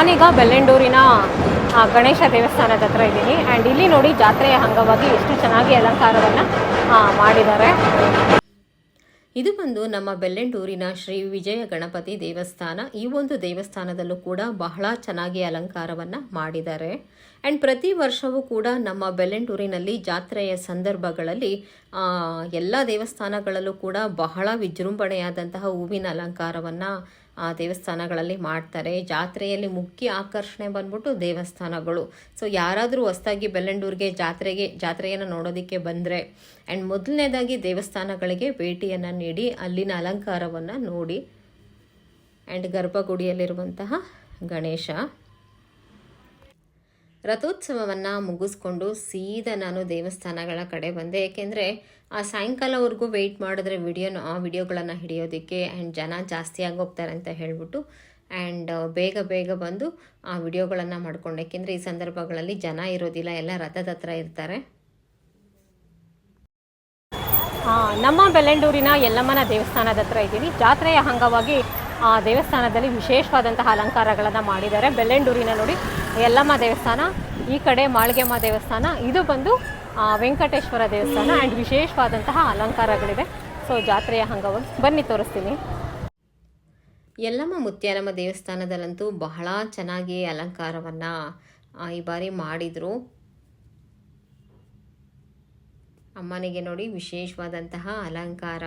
ನಾನೀಗ ಬೆಲ್ಲೆಂಡೂರಿನ ಗಣೇಶ ದೇವಸ್ಥಾನದ ಹತ್ರ ಇದ್ದೀನಿ. ಆ್ಯಂಡ್ ಇಲ್ಲಿ ನೋಡಿ ಜಾತ್ರೆಯ ಅಂಗವಾಗಿ ಎಷ್ಟು ಚೆನ್ನಾಗಿ ಅಲಂಕಾರವನ್ನು ಮಾಡಿದ್ದಾರೆ. ಇದು ಬಂದು ನಮ್ಮ ಬೆಲ್ಲೆಂಡೂರಿನ ಶ್ರೀ ವಿಜಯ ಗಣಪತಿ ದೇವಸ್ಥಾನ. ಈ ಒಂದು ದೇವಸ್ಥಾನದಲ್ಲೂ ಕೂಡ ಬಹಳ ಚೆನ್ನಾಗಿ ಅಲಂಕಾರವನ್ನ ಮಾಡಿದ್ದಾರೆ. ಆ್ಯಂಡ್ ಪ್ರತಿ ವರ್ಷವೂ ಕೂಡ ನಮ್ಮ ಬೆಲ್ಲೆಂಡೂರಿನಲ್ಲಿ ಜಾತ್ರೆಯ ಸಂದರ್ಭಗಳಲ್ಲಿ ಎಲ್ಲ ದೇವಸ್ಥಾನಗಳಲ್ಲೂ ಕೂಡ ಬಹಳ ವಿಜೃಂಭಣೆಯಾದಂತಹ ಹೂವಿನ ಅಲಂಕಾರವನ್ನ ದೇವಸ್ಥಾನಗಳಲ್ಲಿ ಮಾಡ್ತಾರೆ. ಜಾತ್ರೆಯಲ್ಲಿ ಮುಖ್ಯ ಆಕರ್ಷಣೆ ಬಂದ್ಬಿಟ್ಟು ದೇವಸ್ಥಾನಗಳು. ಸೊ ಯಾರಾದರೂ ಹೊಸ್ದಾಗಿ ಬೆಲ್ಲಂಡೂರಿಗೆ ಜಾತ್ರೆಗೆ, ಜಾತ್ರೆಯನ್ನು ನೋಡೋದಕ್ಕೆ ಬಂದರೆ ಆ್ಯಂಡ್ ಮೊದಲನೇದಾಗಿ ದೇವಸ್ಥಾನಗಳಿಗೆ ಭೇಟಿಯನ್ನು ನೀಡಿ, ಅಲ್ಲಿನ ಅಲಂಕಾರವನ್ನು ನೋಡಿ ಆ್ಯಂಡ್ ಗರ್ಭಗುಡಿಯಲ್ಲಿರುವಂತಹ ಗಣೇಶ. ರಥೋತ್ಸವವನ್ನು ಮುಗಿಸ್ಕೊಂಡು ಸೀದಾ ನಾನು ದೇವಸ್ಥಾನಗಳ ಕಡೆ ಬಂದೆ. ಏಕೆಂದರೆ ಆ ಸಾಯಂಕಾಲವರೆಗೂ ವೆಯ್ಟ್ ಮಾಡಿದ್ರೆ ವಿಡಿಯೋನ ಆ ವಿಡಿಯೋಗಳನ್ನು ಹಿಡಿಯೋದಕ್ಕೆ ಆ್ಯಂಡ್ ಜನ ಜಾಸ್ತಿ ಹೋಗ್ತಾರೆ ಅಂತ ಹೇಳ್ಬಿಟ್ಟು ಆ್ಯಂಡ್ ಬೇಗ ಬೇಗ ಬಂದು ಆ ವಿಡಿಯೋಗಳನ್ನು ಮಾಡ್ಕೊಂಡೆ. ಏಕೆಂದರೆ ಈ ಸಂದರ್ಭಗಳಲ್ಲಿ ಜನ ಇರೋದಿಲ್ಲ, ಎಲ್ಲ ರಥದ ಹತ್ರ ಇರ್ತಾರೆ. ನಮ್ಮ ಬೆಲ್ಲಂಡೂರಿನ ಯಲ್ಲಮ್ಮನ ದೇವಸ್ಥಾನದ ಹತ್ರ ಇದ್ದೀನಿ ಜಾತ್ರೆಯ ಅಂಗವಾಗಿ ಆ ದೇವಸ್ಥಾನದಲ್ಲಿ ವಿಶೇಷವಾದಂತಹ ಅಲಂಕಾರಗಳನ್ನು ಮಾಡಿದ್ದಾರೆ. ಬೆಳ್ಳೆಂಡೂರಿನ ನೋಡಿ, ಯಲ್ಲಮ್ಮ ದೇವಸ್ಥಾನ, ಈ ಕಡೆ ಮಾಳಿಗೆಮ್ಮ ದೇವಸ್ಥಾನ, ಇದು ಬಂದು ವೆಂಕಟೇಶ್ವರ ದೇವಸ್ಥಾನ ಆ್ಯಂಡ್ ವಿಶೇಷವಾದಂತಹ ಅಲಂಕಾರಗಳಿವೆ. ಸೊ ಜಾತ್ರೆಯ ಅಂಗವಾಗಿ ಬನ್ನಿ, ತೋರಿಸ್ತೀನಿ. ಯಲ್ಲಮ್ಮ ಮುತ್ಯಾರಮ್ಮ ದೇವಸ್ಥಾನದಲ್ಲಂತೂ ಬಹಳ ಚೆನ್ನಾಗಿ ಅಲಂಕಾರವನ್ನು ಈ ಬಾರಿ ಮಾಡಿದರು. ಅಮ್ಮನಿಗೆ ನೋಡಿ ವಿಶೇಷವಾದಂತಹ ಅಲಂಕಾರ.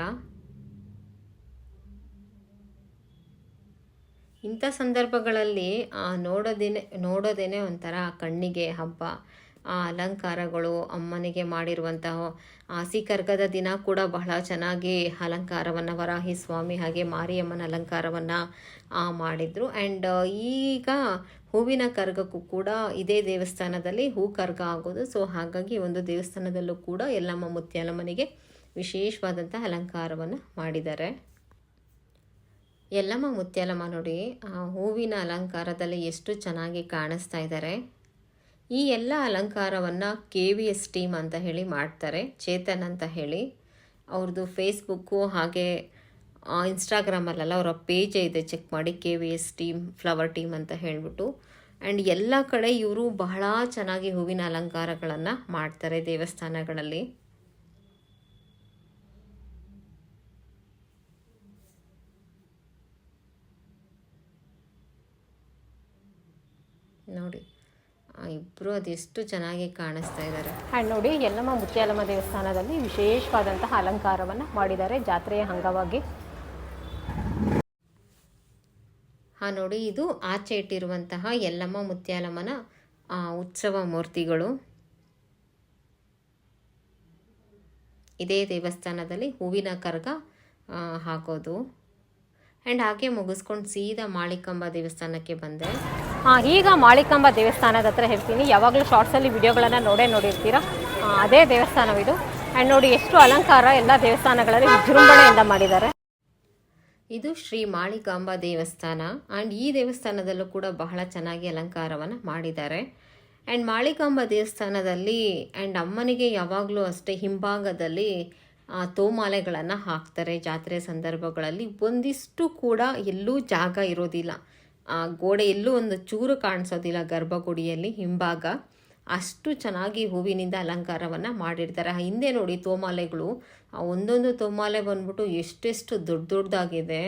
ಇಂಥ ಸಂದರ್ಭಗಳಲ್ಲಿ ನೋಡೋದೇನೆ ನೋಡೋದೇನೆ ಒಂಥರ ಕಣ್ಣಿಗೆ ಹಬ್ಬ. ಆ, ಅಲಂಕಾರಗಳು, ಅಮ್ಮನಿಗೆ ಮಾಡಿರುವಂತಹ ಆಸಿ ಕರ್ಗದ ದಿನ ಕೂಡ ಬಹಳ ಚೆನ್ನಾಗಿ ಅಲಂಕಾರವನ್ನು ವರಾಹಿ ಸ್ವಾಮಿ ಹಾಗೆ ಮಾರಿಯಮ್ಮನ ಅಲಂಕಾರವನ್ನು ಮಾಡಿದರು. ಆ್ಯಂಡ್ ಈಗ ಹೂವಿನ ಕರ್ಗಕ್ಕೂ ಕೂಡ ಇದೇ ದೇವಸ್ಥಾನದಲ್ಲಿ ಹೂ ಕರ್ಗ ಆಗೋದು. ಸೊ, ಹಾಗಾಗಿ ಒಂದು ದೇವಸ್ಥಾನದಲ್ಲೂ ಕೂಡ ಎಲ್ಲಮ್ಮ ಮುತ್ಯಾಲಮ್ಮನಿಗೆ ವಿಶೇಷವಾದಂಥ ಅಲಂಕಾರವನ್ನು ಮಾಡಿದ್ದಾರೆ. ಯಲ್ಲಮ್ಮ ಮುತ್ಯಾಲಮ್ಮ ನೋಡಿ, ಆ ಹೂವಿನ ಅಲಂಕಾರದಲ್ಲಿ ಎಷ್ಟು ಚೆನ್ನಾಗಿ ಕಾಣಿಸ್ತಾ ಇದ್ದಾರೆ. ಈ ಎಲ್ಲ ಅಲಂಕಾರವನ್ನು ಕೆ ವಿ ಎಸ್ ಟೀಮ್ ಅಂತ ಹೇಳಿ ಮಾಡ್ತಾರೆ, ಚೇತನ್ ಅಂತ ಹೇಳಿ. ಅವ್ರದ್ದು ಫೇಸ್ಬುಕ್ಕು ಹಾಗೆ ಇನ್ಸ್ಟಾಗ್ರಾಮಲ್ಲೆಲ್ಲ ಅವರ ಪೇಜೇ ಇದೆ, ಚೆಕ್ ಮಾಡಿ K V S team, flower team ಅಂತ ಹೇಳಿಬಿಟ್ಟು. ಆ್ಯಂಡ್ ಎಲ್ಲ ಕಡೆ ಇವರು ಬಹಳ ಚೆನ್ನಾಗಿ ಹೂವಿನ ಅಲಂಕಾರಗಳನ್ನು ಮಾಡ್ತಾರೆ ದೇವಸ್ಥಾನಗಳಲ್ಲಿ. ನೋಡಿ ಇಬ್ಬರು ಅದೆಷ್ಟು ಚೆನ್ನಾಗಿ ಕಾಣಿಸ್ತಾ ಇದ್ದಾರೆ. ಆ್ಯಂಡ್ ನೋಡಿ ಯಲ್ಲಮ್ಮ ಮುತ್ಯಾಲಮ್ಮ ದೇವಸ್ಥಾನದಲ್ಲಿ ವಿಶೇಷವಾದಂತಹ ಅಲಂಕಾರವನ್ನು ಮಾಡಿದ್ದಾರೆ ಜಾತ್ರೆಯ ಅಂಗವಾಗಿ. ಹಾ ನೋಡಿ ಇದು ಆಚೆ ಇಟ್ಟಿರುವಂತಹ ಯಲ್ಲಮ್ಮ ಮುತ್ಯಾಲಮ್ಮನ ಉತ್ಸವ ಮೂರ್ತಿಗಳು. ಇದೇ ದೇವಸ್ಥಾನದಲ್ಲಿ ಹೂವಿನ ಕರ್ಗ ಹಾಕೋದು. ಆ್ಯಂಡ್ ಹಾಗೆ ಮುಗಿಸ್ಕೊಂಡು ಸೀದಾ ಮಾಳಿಕಂಬ ದೇವಸ್ಥಾನಕ್ಕೆ ಬಂದೆ. ಈಗ ಮಾಳಿಕಾಂಬ ದೇವಸ್ಥಾನದ ಹತ್ರ ಹೇಳ್ತೀನಿ. ಯಾವಾಗಲೂ ಶಾರ್ಟ್ಸಲ್ಲಿ ವಿಡಿಯೋಗಳನ್ನು ನೋಡೇ ನೋಡಿರ್ತೀರ? ಅದೇ ದೇವಸ್ಥಾನವಿದು ಆ್ಯಂಡ್ ನೋಡಿ, ಎಷ್ಟು ಅಲಂಕಾರ ಎಲ್ಲ ದೇವಸ್ಥಾನಗಳಲ್ಲಿ ವಿಜೃಂಭಣೆಯಿಂದ ಮಾಡಿದ್ದಾರೆ. ಇದು ಶ್ರೀ ಮಾಳಿಕಾಂಬ ದೇವಸ್ಥಾನ. ಆ್ಯಂಡ್ ಈ ದೇವಸ್ಥಾನದಲ್ಲೂ ಕೂಡ ಬಹಳ ಚೆನ್ನಾಗಿ ಅಲಂಕಾರವನ್ನು ಮಾಡಿದ್ದಾರೆ. ಆ್ಯಂಡ್ ಮಾಳಿಕಾಂಬ ದೇವಸ್ಥಾನದಲ್ಲಿ ಆ್ಯಂಡ್ ಅಮ್ಮನಿಗೆ ಯಾವಾಗಲೂ ಅಷ್ಟೇ ಹಿಂಭಾಗದಲ್ಲಿ ತೋಮಾಲೆಗಳನ್ನು ಹಾಕ್ತಾರೆ ಜಾತ್ರೆ ಸಂದರ್ಭಗಳಲ್ಲಿ. ಒಂದಿಷ್ಟು ಕೂಡ ಎಲ್ಲೂ ಜಾಗ ಇರೋದಿಲ್ಲ. ಆ, ಗೋಡೆ ಎಲ್ಲೂ ಒಂದು ಚೂರು ಕಾಣಿಸೋದಿಲ್ಲ ಗರ್ಭಗುಡಿಯಲ್ಲಿ ಹಿಂಭಾಗ. ಅಷ್ಟು ಚೆನ್ನಾಗಿ ಹೂವಿನಿಂದ ಅಲಂಕಾರವನ್ನು ಮಾಡಿರ್ತಾರೆ. ಹಿಂದೆ ನೋಡಿ ತೋಮಾಲೆಗಳು ಆ ಒಂದೊಂದು ತೋಮಾಲೆ ಬಂದ್ಬಿಟ್ಟು ಎಷ್ಟೆಷ್ಟು ದೊಡ್ಡ ದೊಡ್ಡದಾಗಿದೆ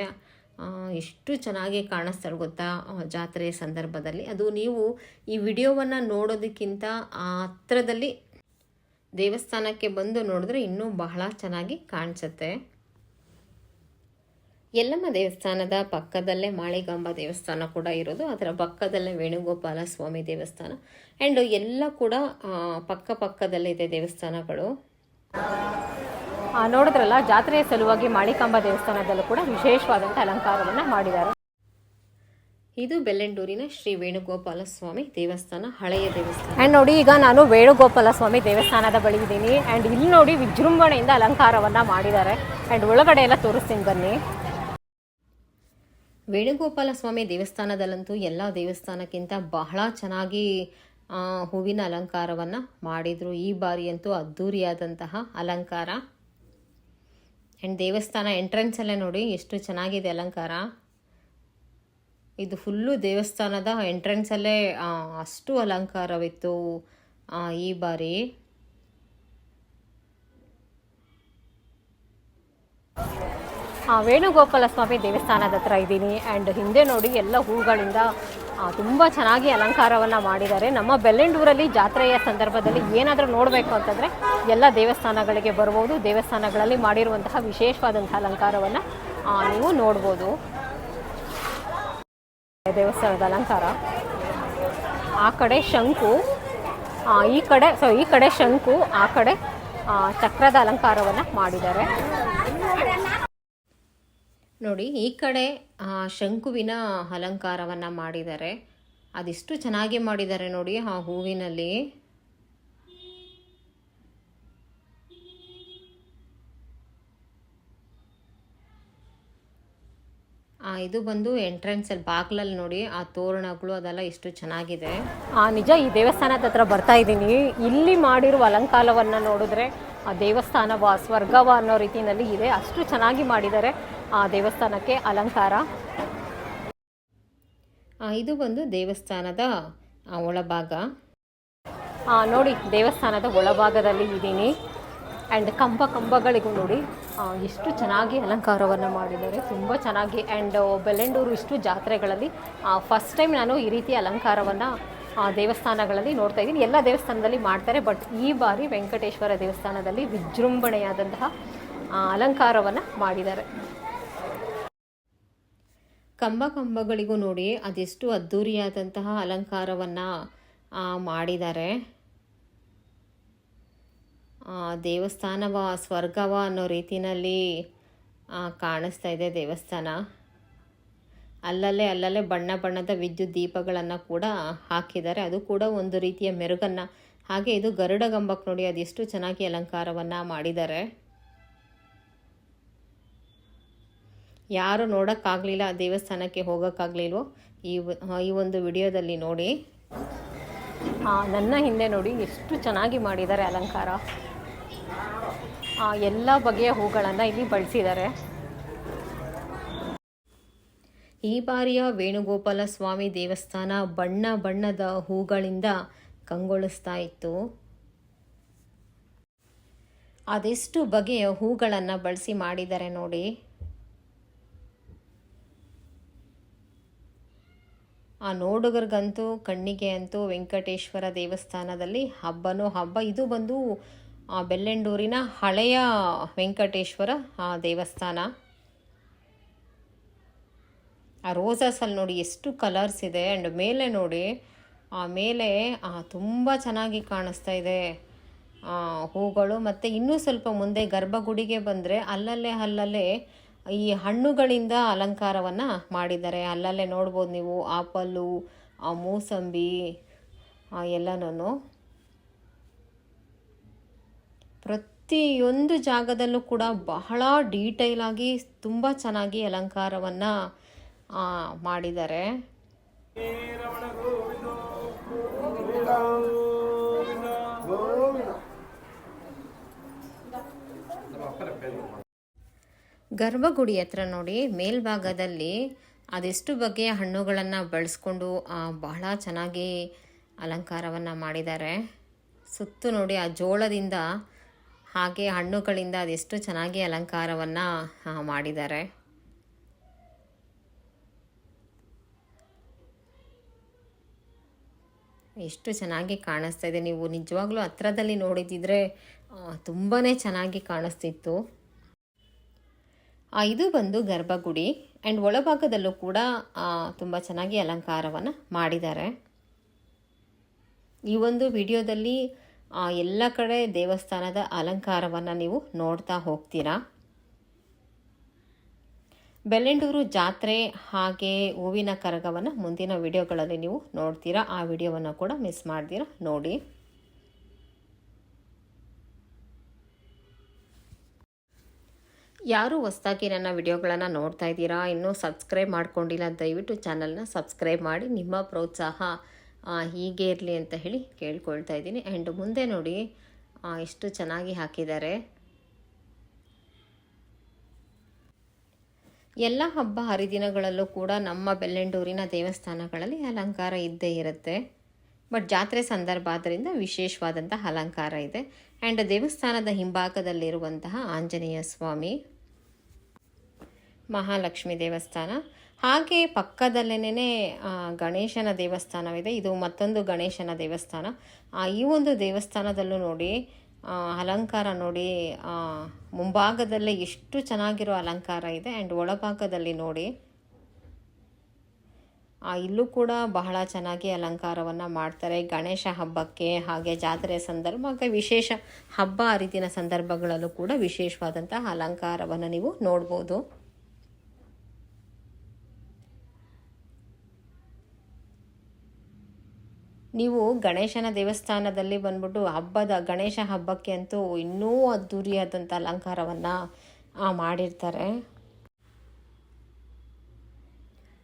ಎಷ್ಟು ಚೆನ್ನಾಗಿ ಕಾಣಿಸ್ತಾರೆ ಗೊತ್ತಾ ಜಾತ್ರೆಯ ಸಂದರ್ಭದಲ್ಲಿ. ಅದು ನೀವು ಈ ವಿಡಿಯೋವನ್ನು ನೋಡೋದಕ್ಕಿಂತ ಆ ಹತ್ರದಲ್ಲಿ ದೇವಸ್ಥಾನಕ್ಕೆ ಬಂದು ನೋಡಿದ್ರೆ ಇನ್ನೂ ಬಹಳ ಚೆನ್ನಾಗಿ ಕಾಣಿಸುತ್ತೆ. ಯಲ್ಲಮ್ಮ ದೇವಸ್ಥಾನದ ಪಕ್ಕದಲ್ಲೇ ಮಾಳಿಗಾಂಬ ದೇವಸ್ಥಾನ ಕೂಡ ಇರೋದು. ಅದರ ಪಕ್ಕದಲ್ಲೇ ವೇಣುಗೋಪಾಲ ಸ್ವಾಮಿ ದೇವಸ್ಥಾನ. ಆ್ಯಂಡ್ ಎಲ್ಲ ಕೂಡ ಪಕ್ಕ ಪಕ್ಕದಲ್ಲಿದೆ ದೇವಸ್ಥಾನಗಳು. ನೋಡಿದ್ರಲ್ಲ ಜಾತ್ರೆಯ ಸಲುವಾಗಿ ಮಾಳಿಕಾಂಬ ದೇವಸ್ಥಾನದಲ್ಲೂ ಕೂಡ ವಿಶೇಷವಾದಂಥ ಅಲಂಕಾರವನ್ನು ಮಾಡಿದ್ದಾರೆ. ಇದು ಬೆಲ್ಲೆಂಡೂರಿನ ಶ್ರೀ ವೇಣುಗೋಪಾಲ ಸ್ವಾಮಿ ದೇವಸ್ಥಾನ ಹಳೆಯ ದೇವಸ್ಥಾನ. ಆ್ಯಂಡ್ ನೋಡಿ ಈಗ ನಾನು ವೇಣುಗೋಪಾಲ ಸ್ವಾಮಿ ದೇವಸ್ಥಾನದ ಬಳಿ ಇದ್ದೀನಿ. ಆ್ಯಂಡ್ ಇಲ್ಲಿ ನೋಡಿ ವಿಜೃಂಭಣೆಯಿಂದ ಅಲಂಕಾರವನ್ನು ಮಾಡಿದ್ದಾರೆ. ಆ್ಯಂಡ್ ಒಳಗಡೆ ಎಲ್ಲ ತೋರಿಸ್ತೀನಿ ಬನ್ನಿ. ವೇಣುಗೋಪಾಲ ಸ್ವಾಮಿ ದೇವಸ್ಥಾನದಲ್ಲಂತೂ ಎಲ್ಲ ದೇವಸ್ಥಾನಕ್ಕಿಂತ ಬಹಳ ಚೆನ್ನಾಗಿ ಹೂವಿನ ಅಲಂಕಾರವನ್ನು ಮಾಡಿದರು. ಈ ಬಾರಿಯಂತೂ ಅದ್ಧೂರಿಯಾದಂತಹ ಅಲಂಕಾರ. ಆ್ಯಂಡ್ ದೇವಸ್ಥಾನ ಎಂಟ್ರೆನ್ಸಲ್ಲೇ ನೋಡಿ ಎಷ್ಟು ಚೆನ್ನಾಗಿದೆ ಅಲಂಕಾರ. ಇದು ಫುಲ್ಲು ದೇವಸ್ಥಾನದ ಎಂಟ್ರೆನ್ಸಲ್ಲೇ ಅಷ್ಟು ಅಲಂಕಾರವಿತ್ತು ಈ ಬಾರಿ. ವೇಣುಗೋಪಾಲ ಸ್ವಾಮಿ ದೇವಸ್ಥಾನದ ಹತ್ರ ಇದ್ದೀನಿ. ಆ್ಯಂಡ್ ಹಿಂದೆ ನೋಡಿ ಎಲ್ಲ ಹೂಗಳಿಂದ ತುಂಬ ಚೆನ್ನಾಗಿ ಅಲಂಕಾರವನ್ನು ಮಾಡಿದ್ದಾರೆ. ನಮ್ಮ ಬೆಲ್ಲೆಂಡೂರಲ್ಲಿ ಜಾತ್ರೆಯ ಸಂದರ್ಭದಲ್ಲಿ ಏನಾದರೂ ನೋಡಬೇಕು ಅಂತಂದರೆ ಎಲ್ಲ ದೇವಸ್ಥಾನಗಳಿಗೆ ಬರ್ಬೋದು. ದೇವಸ್ಥಾನಗಳಲ್ಲಿ ಮಾಡಿರುವಂತಹ ವಿಶೇಷವಾದಂತಹ ಅಲಂಕಾರವನ್ನು ನೀವು ನೋಡ್ಬೋದು. ದೇವಸ್ಥಾನದ ಅಲಂಕಾರ. ಆ ಕಡೆ ಶಂಕು ಈ ಕಡೆ ಸೊ ಈ ಕಡೆ ಶಂಕು, ಆ ಕಡೆ ಚಕ್ರದ ಅಲಂಕಾರವನ್ನು ಮಾಡಿದ್ದಾರೆ. ನೋಡಿ ಈ ಕಡೆ ಶಂಕುವಿನ ಅಲಂಕಾರವನ್ನು ಮಾಡಿದ್ದಾರೆ. ಅದೆಷ್ಟು ಚೆನ್ನಾಗಿ ಮಾಡಿದ್ದಾರೆ ನೋಡಿ ಆ ಹೂವಿನಲ್ಲಿ. ಇದು ಬಂದು ಎಂಟ್ರೆನ್ಸ್ ಅಲ್ಲಿ ಬಾಗ್ಲಲ್ಲಿ ನೋಡಿ ಆ ತೋರಣಗಳು ಅದೆಲ್ಲ ಎಷ್ಟು ಚೆನ್ನಾಗಿದೆ. ಆ, ನಿಜ ಈ ದೇವಸ್ಥಾನದ ಹತ್ರ ಬರ್ತಾ ಇದ್ದೀನಿ. ಇಲ್ಲಿ ಮಾಡಿರುವ ಅಲಂಕಾರವನ್ನು ನೋಡಿದ್ರೆ ಆ ದೇವಸ್ಥಾನವ ಸ್ವರ್ಗವ ಅನ್ನೋ ರೀತಿಯಲ್ಲಿ ಇದೆ. ಅಷ್ಟು ಚೆನ್ನಾಗಿ ಮಾಡಿದ್ದಾರೆ. ಆ ದೇವಸ್ಥಾನಕ್ಕೆ ಅಲಂಕಾರ. ಇದು ಬಂದು ದೇವಸ್ಥಾನದ ಒಳಭಾಗ. ನೋಡಿ ದೇವಸ್ಥಾನದ ಒಳಭಾಗದಲ್ಲಿ ಇದ್ದೀನಿ. ಆ್ಯಂಡ್ ಕಂಬ ಕಂಬಗಳಿಗೂ ನೋಡಿ ಎಷ್ಟು ಚೆನ್ನಾಗಿ ಅಲಂಕಾರವನ್ನು ಮಾಡಿದ್ದಾರೆ. ತುಂಬ ಚೆನ್ನಾಗಿ ಆ್ಯಂಡ್ ಬೆಲೆಂಡೂರು ಇಷ್ಟು ಜಾತ್ರೆಗಳಲ್ಲಿ ಫಸ್ಟ್ ಟೈಮ್ ನಾನು ಈ ರೀತಿ ಅಲಂಕಾರವನ್ನು ದೇವಸ್ಥಾನಗಳಲ್ಲಿ ನೋಡ್ತಾ ಇದ್ದೀನಿ. ಎಲ್ಲ ದೇವಸ್ಥಾನದಲ್ಲಿ ಮಾಡ್ತಾರೆ ಬಟ್ ಈ ಬಾರಿ ವೆಂಕಟೇಶ್ವರ ದೇವಸ್ಥಾನದಲ್ಲಿ ವಿಜೃಂಭಣೆಯಾದಂತಹ ಅಲಂಕಾರವನ್ನು ಮಾಡಿದ್ದಾರೆ. ಕಂಬ ಕಂಬಗಳಿಗೂ ನೋಡಿ ಅದೆಷ್ಟು ಅದ್ಧೂರಿಯಾದಂತಹ ಅಲಂಕಾರವನ್ನು ಮಾಡಿದ್ದಾರೆ. ದೇವಸ್ಥಾನವ, ಸ್ವರ್ಗವ ಅನ್ನೋ ರೀತಿಯಲ್ಲಿ ಕಾಣಿಸ್ತಾ ಇದೆ ದೇವಸ್ಥಾನ. ಅಲ್ಲಲ್ಲೇ ಅಲ್ಲಲ್ಲೇ ಬಣ್ಣ ಬಣ್ಣದ ವಿದ್ಯುತ್ ದೀಪಗಳನ್ನು ಕೂಡ ಹಾಕಿದ್ದಾರೆ. ಅದು ಕೂಡ ಒಂದು ರೀತಿಯ ಮೆರುಗನ್ನು. ಹಾಗೆ ಇದು ಗರುಡ ಗಂಬಕ್ಕೆ ನೋಡಿ ಅದೆಷ್ಟು ಚೆನ್ನಾಗಿ ಅಲಂಕಾರವನ್ನು ಮಾಡಿದ್ದಾರೆ. ಯಾರು ನೋಡೋಕ್ಕಾಗಲಿಲ್ಲ, ದೇವಸ್ಥಾನಕ್ಕೆ ಹೋಗೋಕ್ಕಾಗಲಿಲ್ವೋ? ಈ ಈ ಒಂದು ವಿಡಿಯೋದಲ್ಲಿ ನೋಡಿ. ನನ್ನ ಹಿಂದೆ ನೋಡಿ ಎಷ್ಟು ಚೆನ್ನಾಗಿ ಮಾಡಿದ್ದಾರೆ ಅಲಂಕಾರ. ಎಲ್ಲ ಬಗೆಯ ಹೂಗಳನ್ನು ಇಲ್ಲಿ ಬಳಸಿದ್ದಾರೆ. ಈ ಬಾರಿಯ ವೇಣುಗೋಪಾಲ ಸ್ವಾಮಿ ದೇವಸ್ಥಾನ ಬಣ್ಣ ಬಣ್ಣದ ಹೂಗಳಿಂದ ಕಂಗೊಳಿಸ್ತಾ ಇತ್ತು. ಅದೆಷ್ಟು ಬಗೆಯ ಹೂಗಳನ್ನು ಬಳಸಿ ಮಾಡಿದ್ದಾರೆ ನೋಡಿ. ಆ ನೋಡುಗರಿಗಂತೂ ಕಣ್ಣಿಗೆ ಅಂತೂ ವೆಂಕಟೇಶ್ವರ ದೇವಸ್ಥಾನದಲ್ಲಿ ಹಬ್ಬನೋ ಹಬ್ಬ. ಇದು ಬಂದು ಆ, ಬೆಳ್ಳೆಂಡೂರಿನ ಹಳೆಯ ವೆಂಕಟೇಶ್ವರ ಆ, ದೇವಸ್ಥಾನ. ಆ ರೋಸಸಲ್ಲಿ ನೋಡಿ ಎಷ್ಟು ಕಲರ್ಸ್ ಇದೆ. ಆ್ಯಂಡ್ ಮೇಲೆ ನೋಡಿ ಆ ಮೇಲೆ ತುಂಬ ಚೆನ್ನಾಗಿ ಕಾಣಿಸ್ತಾ ಇದೆ. ಹೂಗಳು ಮತ್ತು ಇನ್ನೂ ಸ್ವಲ್ಪ ಮುಂದೆ ಗರ್ಭಗುಡಿಗೆ ಬಂದರೆ ಅಲ್ಲಲ್ಲೇ ಅಲ್ಲಲ್ಲೇ ಈ ಹಣ್ಣುಗಳಿಂದ ಅಲಂಕಾರವನ್ನು ಮಾಡಿದ್ದಾರೆ. ಅಲ್ಲಲ್ಲೇ ನೋಡ್ಬೋದು ನೀವು ಆಪಲ್ಲು ಮೂಸಂಬಿ ಎಲ್ಲನೂ ಪ್ರತಿಯೊಂದು ಜಾಗದಲ್ಲೂ ಕೂಡ ಬಹಳ ಡೀಟೈಲ್ ಆಗಿ ತುಂಬ ಚೆನ್ನಾಗಿ ಅಲಂಕಾರವನ್ನು ಮಾಡಿದ್ದಾರೆ. ಗರ್ಭಗುಡಿ ಹತ್ರ ನೋಡಿ, ಮೇಲ್ಭಾಗದಲ್ಲಿ ಅದೆಷ್ಟು ಬಗೆಯ ಹಣ್ಣುಗಳನ್ನು ಬಳಸ್ಕೊಂಡು ಬಹಳ ಚೆನ್ನಾಗಿ ಅಲಂಕಾರವನ್ನು ಮಾಡಿದ್ದಾರೆ. ಸುತ್ತು ನೋಡಿ, ಆ ಜೋಳದಿಂದ ಹಾಗೆ ಹಣ್ಣುಗಳಿಂದ ಅದೆಷ್ಟು ಚೆನ್ನಾಗಿ ಅಲಂಕಾರವನ್ನು ಮಾಡಿದ್ದಾರೆ. ಎಷ್ಟು ಚೆನ್ನಾಗಿ ಕಾಣಿಸ್ತಾ ಇದೆ. ನೀವು ನಿಜವಾಗ್ಲೂ ಹತ್ರದಲ್ಲಿ ನೋಡಿದ್ದಿದ್ರೆ ತುಂಬಾ ಚೆನ್ನಾಗಿ ಕಾಣಿಸ್ತಿತ್ತು. ಇದು ಬಂದು ಗರ್ಭಗುಡಿ ಆ್ಯಂಡ್ ಒಳಭಾಗದಲ್ಲೂ ಕೂಡ ತುಂಬ ಚೆನ್ನಾಗಿ ಅಲಂಕಾರವನ್ನು ಮಾಡಿದ್ದಾರೆ. ಈ ಒಂದು ವಿಡಿಯೋದಲ್ಲಿ ಎಲ್ಲ ಕಡೆ ದೇವಸ್ಥಾನದ ಅಲಂಕಾರವನ್ನು ನೀವು ನೋಡ್ತಾ ಹೋಗ್ತೀರಾ? ಬೆಳ್ಳೆಂಡೂರು ಜಾತ್ರೆ ಹಾಗೆ ಹೂವಿನ ಕರಗವನ್ನು ಮುಂದಿನ ವಿಡಿಯೋಗಳಲ್ಲಿ ನೀವು ನೋಡ್ತೀರಾ? ಆ ವಿಡಿಯೋವನ್ನು ಕೂಡ ಮಿಸ್ ಮಾಡ್ತೀರಾ? ನೋಡಿ. ಯಾರು ಹೊಸ್ದಾಗಿ ನನ್ನ ವಿಡಿಯೋಗಳನ್ನು ನೋಡ್ತಾ ಇದ್ದೀರಾ, ಇನ್ನೂ ಸಬ್ಸ್ಕ್ರೈಬ್ ಮಾಡ್ಕೊಂಡಿಲ್ಲ, ದಯವಿಟ್ಟು ಚಾನಲ್ನ ಸಬ್ಸ್ಕ್ರೈಬ್ ಮಾಡಿ, ನಿಮ್ಮ ಪ್ರೋತ್ಸಾಹ ಹೀಗೆ ಇರಲಿ ಅಂತ ಹೇಳಿ ಕೇಳ್ಕೊಳ್ತಾ ಇದ್ದೀನಿ. ಆ್ಯಂಡ್ ಮುಂದೆ ನೋಡಿ ಎಷ್ಟು ಚೆನ್ನಾಗಿ ಹಾಕಿದ್ದಾರೆ. ಎಲ್ಲ ಹಬ್ಬ ಹರಿದಿನಗಳಲ್ಲೂ ಕೂಡ ನಮ್ಮ ಬೆಲ್ಲೆಂಡೂರಿನ ದೇವಸ್ಥಾನಗಳಲ್ಲಿ ಅಲಂಕಾರ ಇದ್ದೇ ಇರುತ್ತೆ. ಬಟ್ ಜಾತ್ರೆ ಸಂದರ್ಭ ಆದ್ದರಿಂದ ವಿಶೇಷವಾದಂತಹ ಅಲಂಕಾರ ಇದೆ. ಆ್ಯಂಡ್ ದೇವಸ್ಥಾನದ ಹಿಂಭಾಗದಲ್ಲಿರುವಂತಹ ಆಂಜನೇಯ ಸ್ವಾಮಿ ಮಹಾಲಕ್ಷ್ಮಿ ದೇವಸ್ಥಾನ. ಹಾಗೆ ಪಕ್ಕದಲ್ಲೇನೇ ಗಣೇಶನ ದೇವಸ್ಥಾನವಿದೆ. ಇದು ಮತ್ತೊಂದು ಗಣೇಶನ ದೇವಸ್ಥಾನ. ಈ ಒಂದು ದೇವಸ್ಥಾನದಲ್ಲೂ ನೋಡಿ ಅಲಂಕಾರ ನೋಡಿ ಮುಂಭಾಗದಲ್ಲೇ ಎಷ್ಟು ಚೆನ್ನಾಗಿರೋ ಅಲಂಕಾರ ಇದೆ. ಆ್ಯಂಡ್ ಒಳಭಾಗದಲ್ಲಿ ನೋಡಿ ಇಲ್ಲೂ ಕೂಡ ಬಹಳ ಚೆನ್ನಾಗಿ ಅಲಂಕಾರವನ್ನು ಮಾಡ್ತಾರೆ. ಗಣೇಶ ಹಬ್ಬಕ್ಕೆ ಹಾಗೆ ಜಾತ್ರೆ ಸಂದರ್ಭ ಹಾಗೆ ವಿಶೇಷ ಹಬ್ಬ ಹರಿದಿನ ಸಂದರ್ಭಗಳಲ್ಲೂ ಕೂಡ ವಿಶೇಷವಾದಂತಹ ಅಲಂಕಾರವನ್ನು ನೀವು ನೋಡ್ಬೋದು. ನೀವು ಗಣೇಶನ ದೇವಸ್ಥಾನದಲ್ಲಿ ಬಂದ್ಬಿಟ್ಟು ಹಬ್ಬದ, ಗಣೇಶ ಹಬ್ಬಕ್ಕೆ ಅಂತೂ ಇನ್ನೂ ಅದ್ಧೂರಿಯಾದಂಥ ಅಲಂಕಾರವನ್ನು ಮಾಡಿರ್ತಾರೆ.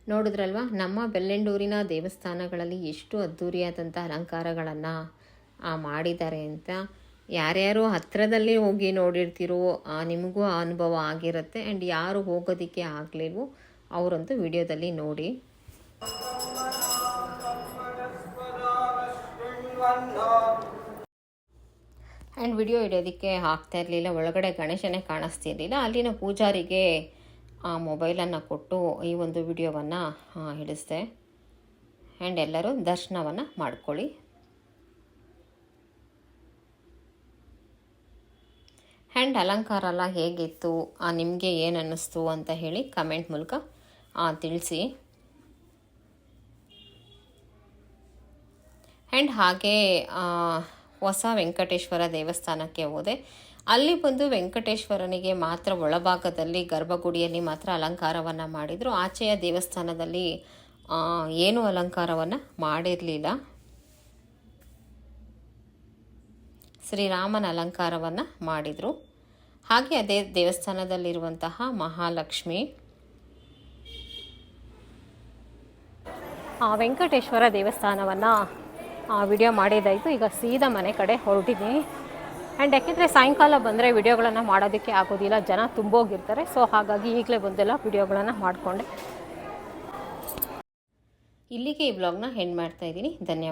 ನೋಡಿದ್ರಲ್ವಾ? ನಮ್ಮ ಬೆಳ್ಳೆಂಡೂರಿನ ದೇವಸ್ಥಾನಗಳಲ್ಲಿ ಎಷ್ಟು ಅದ್ಧೂರಿಯಾದಂಥ ಅಲಂಕಾರಗಳನ್ನು ಮಾಡಿದ್ದಾರೆ ಅಂತ. ಯಾರ್ಯಾರು ಹತ್ತಿರದಲ್ಲಿ ಹೋಗಿ ನೋಡಿರ್ತೀರೋ ನಿಮಗೂ ಆ ಅನುಭವ ಆಗಿರುತ್ತೆ. ಆ್ಯಂಡ್ ಯಾರು ಹೋಗೋದಕ್ಕೆ ಆಗಲಿಲ್ವೋ, ಅವರಂತೂ ವಿಡಿಯೋದಲ್ಲಿ ನೋಡಿ. ಆ್ಯಂಡ್ ವಿಡಿಯೋ ಹಿಡಿಯೋದಕ್ಕೆ ಆಗ್ತಾ ಇರಲಿಲ್ಲ. ಒಳಗಡೆ ಗಣೇಶನೇ ಕಾಣಿಸ್ತಿರ್ಲಿಲ್ಲ ಅಲ್ಲಿನ ಪೂಜಾರಿಗೆ, ಆ, ಮೊಬೈಲನ್ನು ಕೊಟ್ಟು ಈ ಒಂದು ವಿಡಿಯೋವನ್ನು ಹಿಡಿಸ್ದೆ ಆ್ಯಂಡ್ ಎಲ್ಲರೂ ದರ್ಶನವನ್ನು ಮಾಡ್ಕೊಳ್ಳಿ. ಆ್ಯಂಡ್ ಅಲಂಕಾರ ಎಲ್ಲ ಹೇಗಿತ್ತು ನಿಮಗೆ ಏನು ಅನ್ನಿಸ್ತು ಅಂತ ಹೇಳಿ ಕಮೆಂಟ್ ಮೂಲಕ ತಿಳಿಸಿ. ಆ್ಯಂಡ್ ಹಾಗೆ ಹೊಸ ವೆಂಕಟೇಶ್ವರ ದೇವಸ್ಥಾನಕ್ಕೆ ಹೋದೆ. ಅಲ್ಲಿ ಬಂದು ವೆಂಕಟೇಶ್ವರನಿಗೆ ಮಾತ್ರ ಒಳಭಾಗದಲ್ಲಿ ಗರ್ಭಗುಡಿಯಲ್ಲಿ ಮಾತ್ರ ಅಲಂಕಾರವನ್ನು ಮಾಡಿದರು. ಆಚೆಯ ದೇವಸ್ಥಾನದಲ್ಲಿ ಏನು ಅಲಂಕಾರವನ್ನು ಮಾಡಿರಲಿಲ್ಲ. ಶ್ರೀರಾಮನ ಅಲಂಕಾರವನ್ನು ಮಾಡಿದರು. ಹಾಗೆ ಅದೇ ದೇವಸ್ಥಾನದಲ್ಲಿರುವಂತಹ ಮಹಾಲಕ್ಷ್ಮಿ. ವೆಂಕಟೇಶ್ವರ ದೇವಸ್ಥಾನವನ್ನು ವಿಡಿಯೋ ಮಾಡಿದ್ದಾಯಿತು. ಈಗ ಸೀದಾ ಮನೆ ಕಡೆ ಹೊರಟಿದ್ದೀನಿ. ಆ್ಯಂಡ್ ಯಾಕೆಂದರೆ ಸಾಯಂಕಾಲ ಬಂದರೆ ವಿಡಿಯೋಗಳನ್ನು ಮಾಡೋದಕ್ಕೆ ಆಗೋದಿಲ್ಲ. ಜನ ತುಂಬೋಗಿರ್ತಾರೆ. ಸೊ ಹಾಗಾಗಿ ಈಗಲೇ ಬಂದೆಲ್ಲ ವಿಡಿಯೋಗಳನ್ನು ಮಾಡಿಕೊಂಡೆ. ಇಲ್ಲಿಗೆ ಈ ಬ್ಲಾಗ್ನ ಹೆಣ್ಣು ಮಾಡ್ತಾ ಇದ್ದೀನಿ. ಧನ್ಯವಾದ.